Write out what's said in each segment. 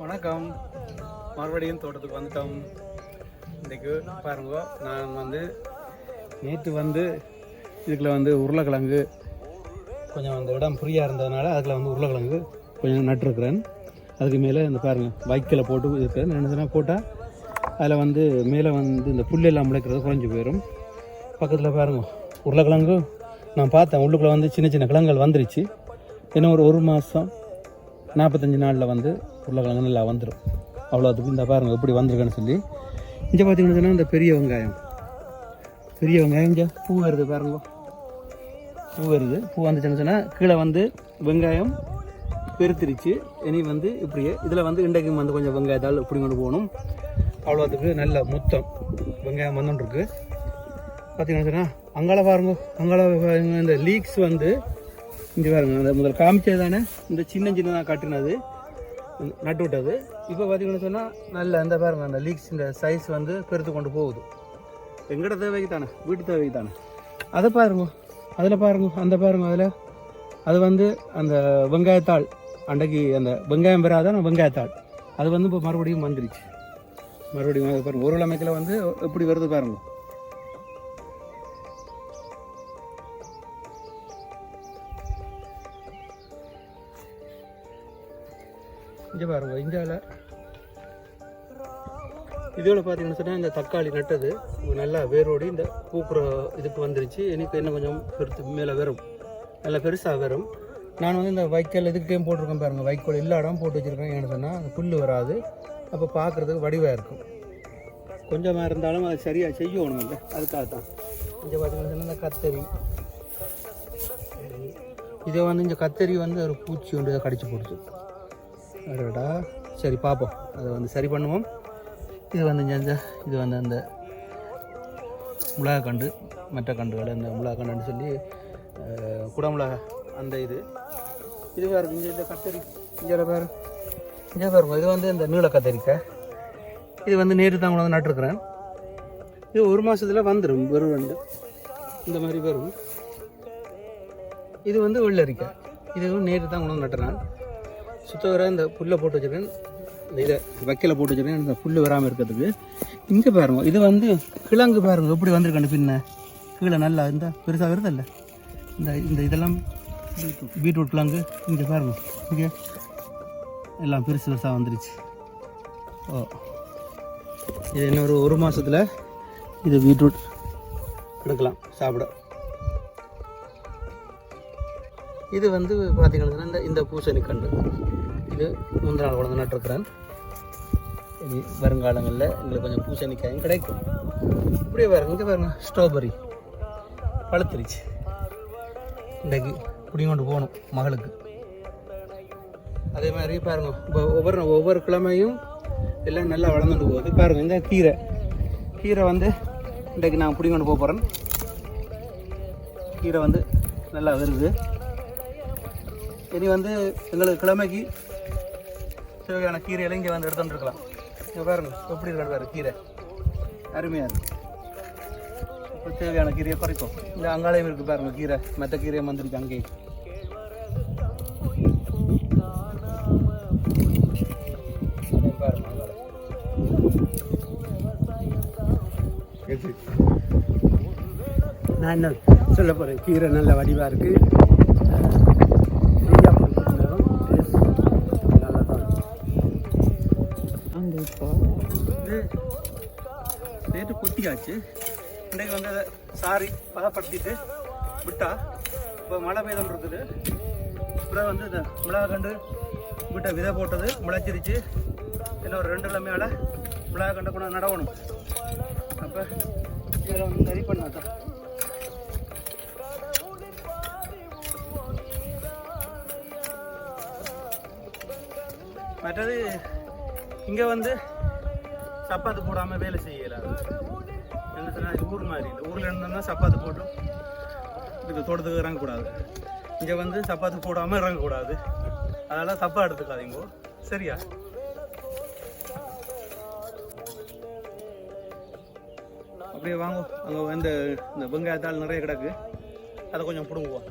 வணக்கம். மறுபடியும் தோட்டத்துக்கு வந்துட்டோம். இன்றைக்கு பாருங்க நான் வந்து நேற்று வந்து இதுக்குள்ள வந்து உருளைக்கிழங்கு கொஞ்சம் அந்த இடம் ஃப்ரீயாக இருந்ததுனால அதில் வந்து உருளைக்கிழங்கு கொஞ்சம் நட்டுருக்குறேன். அதுக்கு மேலே இந்த பாருங்கள் வைக்கல போட்டு இருக்கிறேன். என்ன போட்டால் அதில் வந்து மேலே வந்து இந்த புல்லெல்லாம் முளைக்கிறது குறைஞ்சி போயிடும் பக்கத்தில் பாருங்க உருளைக்கிழங்கு நான் பார்த்தேன். உள்ளுக்குள்ளே வந்து சின்ன சின்ன கிழங்குகள் வந்துருச்சு. இன்னும் ஒரு ஒரு மாதம் நாற்பத்தஞ்சு நாளில் வந்து உருளைக்கிழங்கு நல்லா வந்துடும் அவ்வளோத்துக்கு இந்த பாருங்கள் எப்படி வந்திருக்குன்னு சொல்லி. இங்கே பார்த்தீங்கன்னு சொன்னால் இந்த பெரிய வெங்காயம். பெரிய வெங்காயம் இங்கே பூ வருது பாருங்க. பூ வருது. பூ வந்துச்சுன்னு சொன்னால் கீழே வந்து வெங்காயம் பெருத்திருச்சு. இனி வந்து இப்படியே இதில் வந்து இண்டைக்கும் வந்து கொஞ்சம் வெங்காயத்தால் இப்படி கொண்டு போகணும். அவ்வளோத்துக்கு நல்ல முத்தம் வெங்காயம் வந்துட்டுருக்கு. பார்த்தீங்கன்னு சொன்னால் அங்கால பாருங்க அங்கால இந்த லீக்ஸ் வந்து இங்கே பாருங்க அந்த முதல் காமிச்சது தானே? இந்த சின்ன சின்னதாக கட்டினது. நட்டு விட்டது இப்போ பார்த்தீங்கன்னு சொன்னால் நல்ல அந்த பாருங்க அந்த லீக்ஸ் இந்த சைஸ் வந்து பெருத்து கொண்டு போகுது. எங்கட தேவைக்கு தானே? வீட்டு தேவைக்கு தானே? அதை பாருங்க. அதில் பாருங்க அந்த பாருங்க அதில். அது வந்து அந்த வெங்காயத்தாள். அன்றைக்கு அந்த வெங்காயம் பெறாதான் வெங்காயத்தாள். அது வந்து இப்போ மறுபடியும் வந்துருச்சு. மறுபடியும் அது பாருங்க ஒரு கிழமைக்கில் வந்து எப்படி வருது பாருங்க. இங்கே பாருங்க இந்தியாவில் இதோட பார்த்தீங்கன்னு சொன்னால் இந்த தக்காளி நட்டது. நல்லா வேரோடி இந்த பூக்குற இதுக்கு வந்துருச்சு. எனக்கு இன்னும் கொஞ்சம் பெருத்து மேலே வரும் நல்லா பெருசாக வரும் நான் வந்து இந்த வைக்கோல் இதுக்கிட்டே போட்டிருக்கேன் பாருங்கள் வைக்கோல் எல்லா இடம் போட்டு வச்சுருக்கேன். ஏன்னு சொன்னால் அந்த புல் வராது. அப்போ பார்க்குறதுக்கு வடிவாக இருக்கும். கொஞ்சமாக இருந்தாலும் அது சரியாக செய்யணும் இல்லை அதுக்காக தான் இங்கே பார்த்தீங்கன்னா இந்த கத்தரி. இதை வந்து இந்த கத்தரி வந்து ஒரு பூச்சி ஒன்று இதை கடிச்சு போடுச்சு அடடா. சரி பார்ப்போம் அதை வந்து சரி பண்ணுவோம். இது வந்து இங்க இந்த இது வந்து அந்த மிளகா கண்டு மற்ற கண்டுகள் அந்த மிளகா கண்டுன்னு சொல்லி அஹ், குடமிளகா அந்த இது. இது வேறு இங்கே இந்த கத்தரி. இங்கே பேர் இங்கே பாருங்க இது வந்து இந்த நீள கத்தரிக்காய் இது வந்து நேற்று தான் கொண்டு வந்து நட்டுருக்குறேன். இது ஒரு மாதத்தில் வந்துடும் வெறும் ரெண்டு. இந்த மாதிரி வரும் இது வந்து வெள்ளரிக்காய் இது நேற்று தான் கொண்டு வந்து நட்டுறேன். சுத்தவரை இந்த புல்லை போட்டு வச்சுருக்கேன். இந்த இதை வைக்கல போட்டு வச்சிருக்கேன் இந்த புல் வராமல் இருக்கிறதுக்கு. இங்கே பாருங்க இது வந்து கிழங்கு பாருங்க எப்படி வந்திருக்கேன் பின்ன. கீழே நல்லா இந்த பெருசாக வருதல்ல இந்த இந்த இதெல்லாம் பீட்ரூட் கிழங்கு இங்கே பாருங்க இங்கே. எல்லாம் பெருசு பெருசாக வந்துருச்சு. ஓ. இது இன்னும் ஒரு ஒரு மாதத்தில் இது பீட்ரூட் எடுக்கலாம் சாப்பிட. இது வந்து பார்த்தீங்கன்னா இந்த இந்த பூசணி கண்டு இது முந்தின நாள் கொண்டு நட்டுருக்குறேன் வருங்காலங்களில் எங்களுக்கு கொஞ்சம் பூசணிக்காயும் கிடைக்கும். இப்படியே பாருங்க இங்கே பாருங்க ஸ்ட்ராபெரி பழுத்துருச்சு. இன்றைக்கு குடி கொண்டு போகணும் மகளுக்கு. அதே மாதிரி பாருங்க இப்போ ஒவ்வொரு ஒவ்வொரு கிழமையும் எல்லாம் நல்லா வளர்ந்துட்டு போகுது. பாருங்க இந்த கீரை. கீரை வந்து இன்றைக்கு நான் பிடி போக போகிறேன் கீரை வந்து நல்லா வருது. இனி வந்து எங்களுக்கு கிழமைக்கு தேவையான கீரையெல்லாம் இங்கே வந்து எடுத்துட்டு இங்கே பாருங்க எப்படி இருக்காரு பாரு கீரை. அருமையாக இருக்கு. இப்போ தேவையான கீரையை பறிப்போம். இந்த அங்காளையும் இருக்கு பாருங்க கீரை மற்ற கீரையை வந்துருக்கு அங்கேயே. நான் என்ன சொல்ல போகிறேன் கீரை நல்ல வடிவாக இருக்குது இது நேற்று கொட்டியாச்சு. இன்றைக்கு வந்து அதை சாரி பதப்படுத்திட்டு விட்டா இப்போ மழை பெய்தம் இருக்குது. அப்புறம் வந்து இந்த மிளகா கண்டு விட்ட விதை போட்டது முளைச்சிருச்சு. இன்னும் ஒரு ரெண்டு கிழமையால மிளகா கண்டு கொண்டு நடவணும். அப்போ இதை வந்து சரி பண்ணாதான் மற்றது இங்கே வந்து சப்பாத்து போடாமல் வேலை செய்யலாது என்ன சொன்னால் ஊர் மாதிரி இல்லை. ஊரில் இருந்தோம்னா சப்பாத்து போட்டு இதுக்கு தோட்டத்துக்கு இறங்கக்கூடாது. இங்கே வந்து சப்பாத்து போடாமல் இறங்கக்கூடாது. அதனால் தப்பாக எடுத்துக்காதீங்க. சரியா? அப்படியே வாங்க. அங்கே வந்து இந்த வெங்காயத்தால் நிறைய கிடக்கு. அதை கொஞ்சம் பிடுங்குவோம்.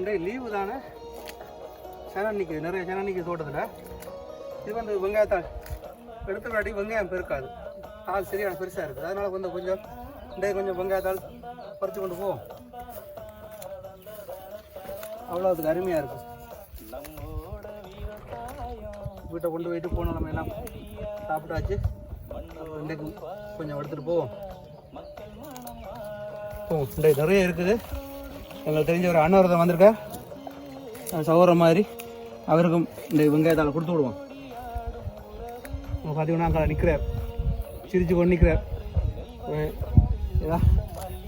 இன்றைக்கு லீவு தானே? சேனன்னிக்கு நிறைய சேனன்னிக்கு தோட்டத்தில். இது வந்து வெங்காயத்தாள் எடுத்த முன்னாடி வெங்காயம் பெருக்காது. தாள் சரியான பெருசாக இருக்குது. அதனால் கொஞ்சம் கொஞ்சம் இன்றைக்கு கொஞ்சம் வெங்காயத்தாள் பறித்து கொண்டு போவோம் அவ்வளோ அதுக்கு அருமையாக இருக்கும். வீட்டை கொண்டு போயிட்டு போனோம் நம்ம எல்லாம் சாப்பிட்டாச்சு. இன்றைக்கு கொஞ்சம் எடுத்துகிட்டு போவோம் இன்றைக்கு நிறைய இருக்குது. எங்களுக்கு தெரிஞ்ச ஒரு அண்ணன் ஒருத்தன் வந்திருக்கா சௌரம் மாதிரி. அவருக்கும் இந்த வெங்காயத்தால் கொடுத்து விடுவோம். பார்த்தீங்கன்னா அங்கே நிற்கிறார் சிரிச்சு கொண்டு நிற்கிறார் ஏதா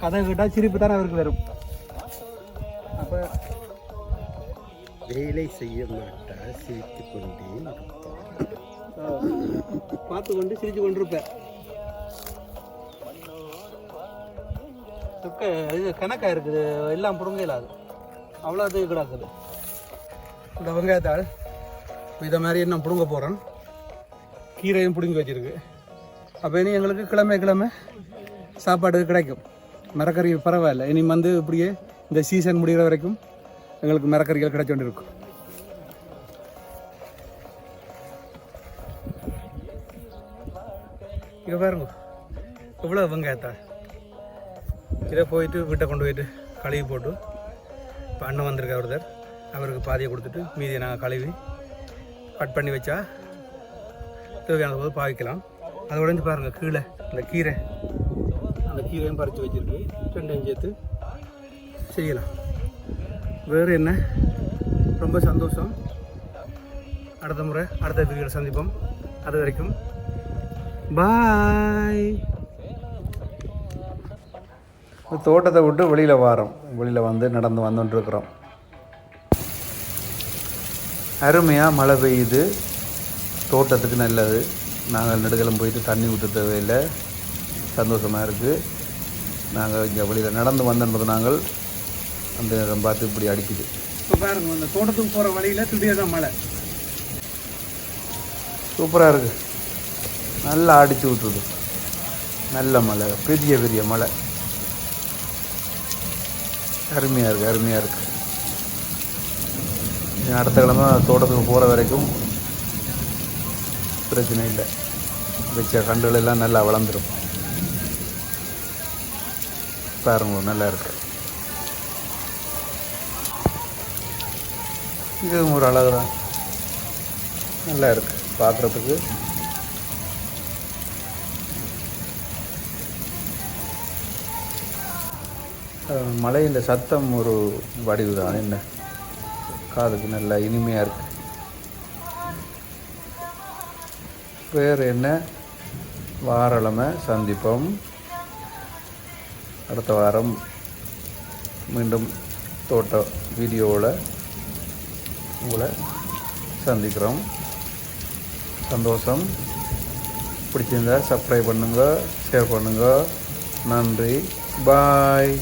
கதை கேட்டால் சிரிப்பு தானே அவருக்கு வரும். அப்போ வேலை செய்ய மாட்டார் சிரித்து கொண்டே பார்த்து கொண்டு சிரிச்சு கொண்டு துக்க இது கணக்காக இருக்குது. எல்லாம் புடுங்க இல்லாது அவ்வளோ இது கிடக்குது. இந்த வெங்காயத்தாள் இதை மாதிரி நான் பிடுங்க போகிறேன் கீரையும் பிடுங்கி வச்சிருக்கு. அப்போ இனி எங்களுக்கு கிழமை கிழமை சாப்பாடு கிடைக்கும். மரக்கறி பரவாயில்ல. இனி வந்து இப்படியே இந்த சீசன் முடிகிற வரைக்கும் எங்களுக்கு மரக்கறிகள் கிடைச்சோண்டு இருக்கும் இங்கே பாருங்க. எவ்வளோ வெங்காயத்தாள்? இதை போயிட்டு வீட்டை கொண்டு போயிட்டு கழுவி போட்டு இப்போ அண்ணன் வந்திருக்கார் ஒருத்தர் அவருக்கு பாதியை கொடுத்துட்டு மீதியை நாங்கள் கழுவி கட் பண்ணி வச்சா தேவையான போது பாவிக்கலாம் அதை உடஞ்சி பாருங்கள் கீழே இந்த கீரை அந்த கீரையும் பறித்து வச்சுருக்கு ரெண்டையும் சேர்த்து செய்யலாம் வேறு என்ன ரொம்ப சந்தோஷம். அடுத்த முறை அடுத்த வீடியோவில் சந்திப்போம். அது வரைக்கும் பாய் தோட்டத்தை விட்டு வெளியில் வாரோம். வெளியில் வந்து நடந்து வந்துட்டுருக்குறோம். அருமையாக மழை பெய்யுது. தோட்டத்துக்கு நல்லது. நாங்கள் நெடுகளும் போயிட்டு தண்ணி ஊற்ற தேவையில்லை. சந்தோஷமாக இருக்குது நாங்கள் இங்கே வெளியில் நடந்து வந்தோன்றது நாங்கள் அந்த நேரம் பார்த்து இப்படி அடிக்குது. இப்போ பாருங்க இந்த தோட்டத்துக்கு போகிற வழியில் திடீர் தான் மழை. சூப்பராக இருக்குது நல்லா அடிச்சு ஊற்றுது நல்ல மழை பெரிய பெரிய மழை. அருமையாக இருக்குது அருமையாக இருக்குது அடுத்த கிழமை தோட்டத்துக்கு போகிற வரைக்கும் பிரச்சனை இல்லை. வச்ச கண்டுகள் எல்லாம் நல்லா வளர்ந்துடும் பாருங்க நல்லா இருக்கு. இதுவும் ஒரு அழகு தான் நல்லா இருக்குது பார்க்குறதுக்கு மலையின் சத்தம் ஒரு வடிவு தான் என்ன? காதுக்கு நல்லா இனிமையாக இருக்கு. வேறு என்ன? வாரக்கிழமை சந்திப்போம். அடுத்த வாரம் மீண்டும் தோட்ட வீடியோவில் உங்களை சந்திக்கிறோம். சந்தோஷம். பிடிச்சிருந்தா சப்ஸ்கிரைப் பண்ணுங்கள் ஷேர் பண்ணுங்கள் நன்றி. பாய்